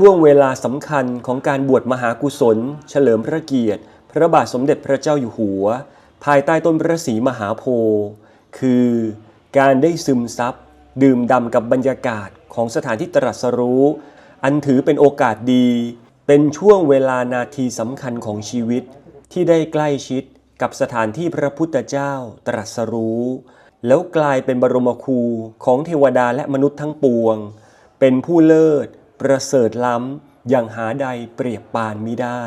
ช่วงเวลาสำคัญของการบวชมหากุศล เฉลิมพระเกียรติ พระบาทสมเด็จพระเจ้าอยู่หัว ภายใต้ต้นพระศรีมหาโพธิ์คือการได้ซึมซับดื่มด่ำกับบรรยากาศของสถานที่ตรัสรู้ อันถือเป็นโอกาสดี เป็นช่วงเวลานาทีสำคัญของชีวิต ที่ได้ใกล้ชิดกับสถานที่พระพุทธเจ้าตรัสรู้ แล้วกลายเป็นบรมครูของเทวดาและมนุษย์ทั้งปวง เป็นผู้เลิศ ประเสริฐล้ำอย่างหาใดเปรียบปานมิได้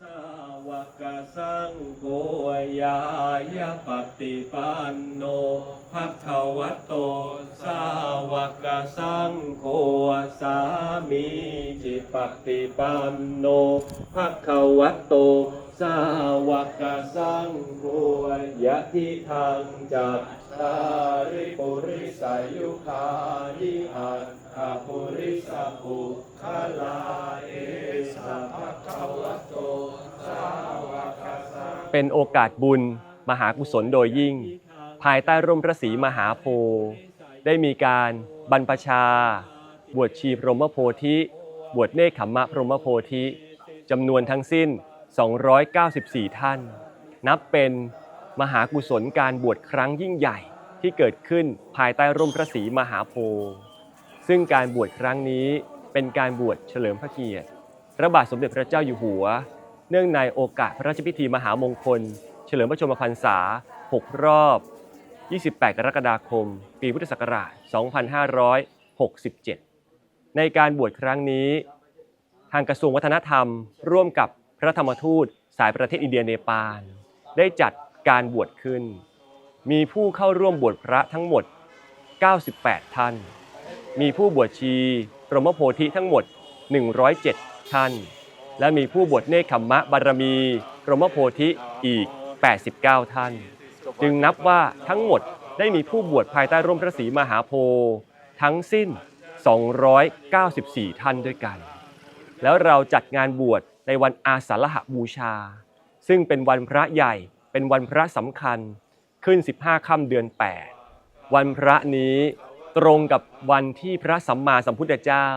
สาวกสังโฆยายาปฏิปันโน ภะคะวโต สาวกสังโฆสามีจิปฏิปันโนภะคะวโต สาวกสังโฆยะทิทางจัตตาริปุริสายุคานิอัตถปุริสปุคลาเอสะภะคะวะโตเป็นโอกาสบุญมหากุศลโดยยิ่ง ภายใต้ร่มพระศรีมหาโพธิ์ได้มีการบรรพชา บวชชีพรหมโพธิ บวชเนคขมมะพรหมโพธิจำนวนทั้งสิ้น 294 ท่าน นับเป็นมหากุศลการบวชครั้งยิ่งใหญ่ที่เกิดขึ้นภายใต้ร่มพระศรีมหาโพธิ์ซึ่งการบวชครั้งนี้เป็นการบวชเฉลิมพระเกียรติ พระบาทสมเด็จพระเจ้าอยู่หัว เนื่องในโอกาสพระราชพิธีมหามงคล เฉลิมพระชนมพรรษา 6 รอบ 28 กรกฎาคม ปีพุทธศักราช 2567 ในการบวชครั้งนี้ ทางกระทรวงวัฒนธรรม ร่วมกับพระธรรมทูตสายประเทศอินเดียเนปาล ได้จัดการบวชขึ้น มีผู้เข้าร่วมบวชพระทั้งหมด 98 ท่าน มีผู้บวชชีพรหมโพธิทั้งหมด 107 ท่าน และมีผู้บวชเนคขมมะบารมีพรหมโพธิอีก 89 ท่าน จึงนับว่าทั้งหมดได้มีผู้บวชภายใต้ร่มพระศรีมหาโพธิ์ทั้งสิ้น 294 ท่านด้วยกัน แล้วเราจัดงานบวชในวันอาสาฬหบูชา ซึ่งเป็นวันพระใหญ่เป็นวันพระสำคัญขึ้น 15ค่ำเดือน 8 วันพระนี้ตรงกับวันที่พระสัมมาสัมพุทธเจ้า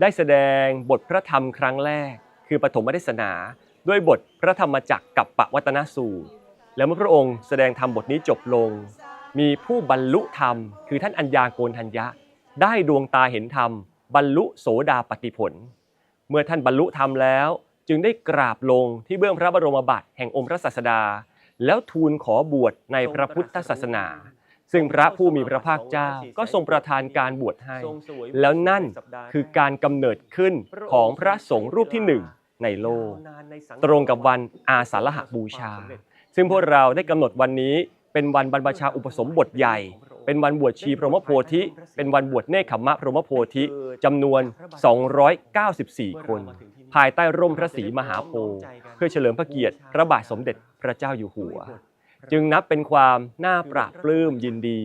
ได้แสดงบทพระธรรมครั้งแรก คือปฐมเทศนา ด้วยบทพระธรรมจักรกับปวัตนสูตร แล้วเมื่อพระองค์แสดงธรรมบทนี้จบลง มีผู้บรรลุธรรม คือท่านอัญญาโกณทัญญะ ได้ดวงตาเห็นธรรม บรรลุโสดาปฏิผล เมื่อท่านบรรลุธรรมแล้ว จึงได้กราบลงที่เบื้องพระบรมบาทแห่งองค์พระศาสดา แล้วทูลขอบวชในพระพุทธศาสนา ซึ่งพระผู้มีพระภาคเจ้าก็ทรงประทานการบวชให้ แล้วนั่นคือการกำเนิดขึ้นของพระสงฆ์รูปที่หนึ่งในโลก ตรงกับวันอาสาฬหบูชา ซึ่งพวกเราได้กำหนดวันนี้เป็นวันบรรพชาอุปสมบทใหญ่ เป็นวันบวชชีพรหมโพธิ เป็นวันบวชเนคขมมะพรหมโพธิจำนวน 294 คน ภายใต้ร่มพระศรีมหาโพธิ์เพื่อเฉลิมพระเกียรติพระบาทสมเด็จพระเจ้าอยู่หัว จึงนับเป็นความน่าปราบปลื้มยินดี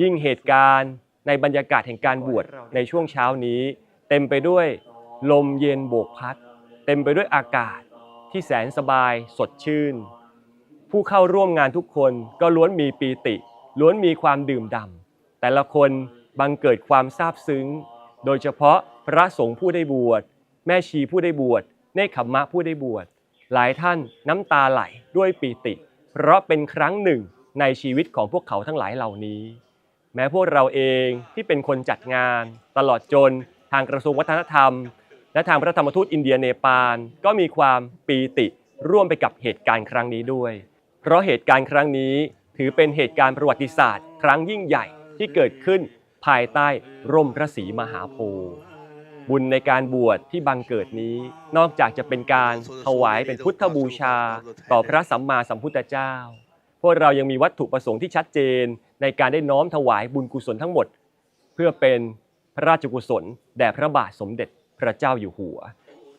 ยิ่งเหตุการณ์ในบรรยากาศแห่งการบวชในช่วงเช้านี้ เต็มไปด้วยลมเย็นโบกพัด เต็มไปด้วยอากาศที่แสนสบายสดชื่น ผู้เข้าร่วมงานทุกคนก็ล้วนมีปีติ ล้วนมีความดื่มด่ำแต่ละคนบังเกิดความซาบซึ้ง โดยเฉพาะพระสงฆ์ผู้ได้บวช แม่ชีผู้ได้บวชเนคขมมะผู้ได้บวช หลายท่านน้ำตาไหลด้วยปีติ เพราะเป็นครั้งหนึ่งในชีวิตของพวกเขาทั้งหลายเหล่านี้ แม้พวกเราเองที่เป็นคนจัดงาน ตลอดจนทางกระทรวงวัฒนธรรม และทางพระธรรมทูตอินเดียเนปาลก็มีความปีติร่วมไปกับเหตุการณ์ครั้งนี้ด้วย เพราะเหตุการณ์ครั้งนี้ถือเป็นเหตุการณ์ประวัติศาสตร์ ครั้งยิ่งใหญ่ที่เกิดขึ้นภายใต้ร่มพระศรีมหาโพธิ์บุญในการบวชที่บังเกิดนี้ นอกจากจะเป็นการถวายเป็นพุทธบูชา ต่อพระสัมมาสัมพุทธเจ้า พวกเรายังมีวัตถุประสงค์ที่ชัดเจน ในการได้น้อมถวายบุญกุศลทั้งหมด เพื่อเป็นพระราชกุศลแด่พระบาทสมเด็จพระเจ้าอยู่หัว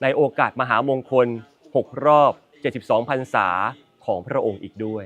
ในโอกาสมหามงคล 6 รอบ 72พรรษา ของพระองค์อีกด้วย